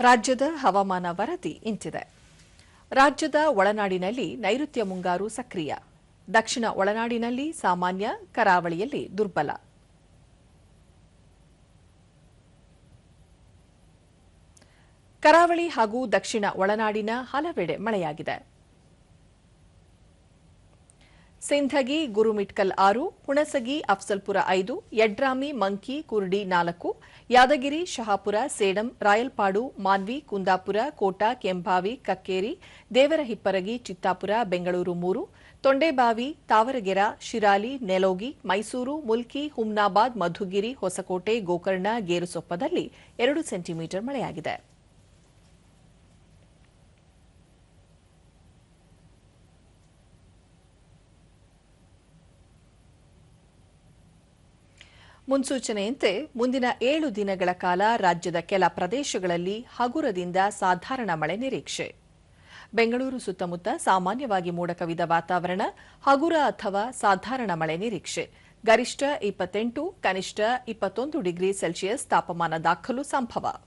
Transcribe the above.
ರಾಜ್ಯದ ಹವಾಮಾನ ವರದಿ ಇಂತಿದೆ. ರಾಜ್ಯದ ಒಳನಾಡಿನಲ್ಲಿ ನೈಋತ್ಯ ಮುಂಗಾರು ಸಕ್ರಿಯ. ದಕ್ಷಿಣ ಒಳನಾಡಿನಲ್ಲಿ ಸಾಮಾನ್ಯ, ಕರಾವಳಿಯಲ್ಲಿ ದುರ್ಬಲ. ಕರಾವಳಿ ಹಾಗೂ ದಕ್ಷಿಣ ಒಳನಾಡಿನ ಹಲವೆಡೆ ಮಳೆಯಾಗಿದೆ. ಸಿಂಧಗಿ, ಗುರುಮಿಟ್ಕಲ್ ಆರು, ಹುಣಸಗಿ, ಅಫ್ಸಲ್ಪುರ ಐದು, ಯಡ್ರಾಮಿ, ಮಂಕಿ, ಕುರ್ಡಿ ನಾಲ್ಕು, ಯಾದಗಿರಿ, ಶಹಾಪುರ, ಸೇಡಂ, ರಾಯಲ್ಪಾಡು, ಮಾನ್ವಿ, ಕುಂದಾಪುರ, ಕೋಟಾ, ಕೆಂಭಾವಿ, ಕಕ್ಕೇರಿ, ದೇವರಹಿಪ್ಪರಗಿ, ಚಿತ್ತಾಪುರ, ಬೆಂಗಳೂರು ಮೂರು, ತೊಂಡೆಬಾವಿ, ತಾವರಗೆರ, ಶಿರಾಲಿ, ನೆಲೋಗಿ, ಮೈಸೂರು, ಮುಲ್ಕಿ, ಹುಮ್ನಾಬಾದ್, ಮಧುಗಿರಿ, ಹೊಸಕೋಟೆ, ಗೋಕರ್ಣ, ಗೇರುಸೊಪ್ಪದಲ್ಲಿ ಎರಡು ಸೆಂಟಿಮೀಟರ್ ಮಳೆಯಾಗಿದೆ. ಮುನ್ಸೂಚನೆಯಂತೆ ಮುಂದಿನ ಏಳು ದಿನಗಳ ಕಾಲ ರಾಜ್ಯದ ಕೆಲ ಪ್ರದೇಶಗಳಲ್ಲಿ ಹಗುರದಿಂದ ಸಾಧಾರಣ ಮಳೆ ನಿರೀಕ್ಷೆ. ಬೆಂಗಳೂರು ಸುತ್ತಮುತ್ತ ಸಾಮಾನ್ಯವಾಗಿ ಮೋಡ ಕವಿದ ವಾತಾವರಣ, ಹಗುರ ಅಥವಾ ಸಾಧಾರಣ ಮಳೆ ನಿರೀಕ್ಷೆ. ಗರಿಷ್ಠ ಇಪ್ಪತ್ತೆಂಟು, ಕನಿಷ್ಠ ಇಪ್ಪತ್ತೊಂದು ಡಿಗ್ರಿ ಸೆಲ್ಸಿಯಸ್ ತಾಪಮಾನ ದಾಖಲು ಸಂಭವ.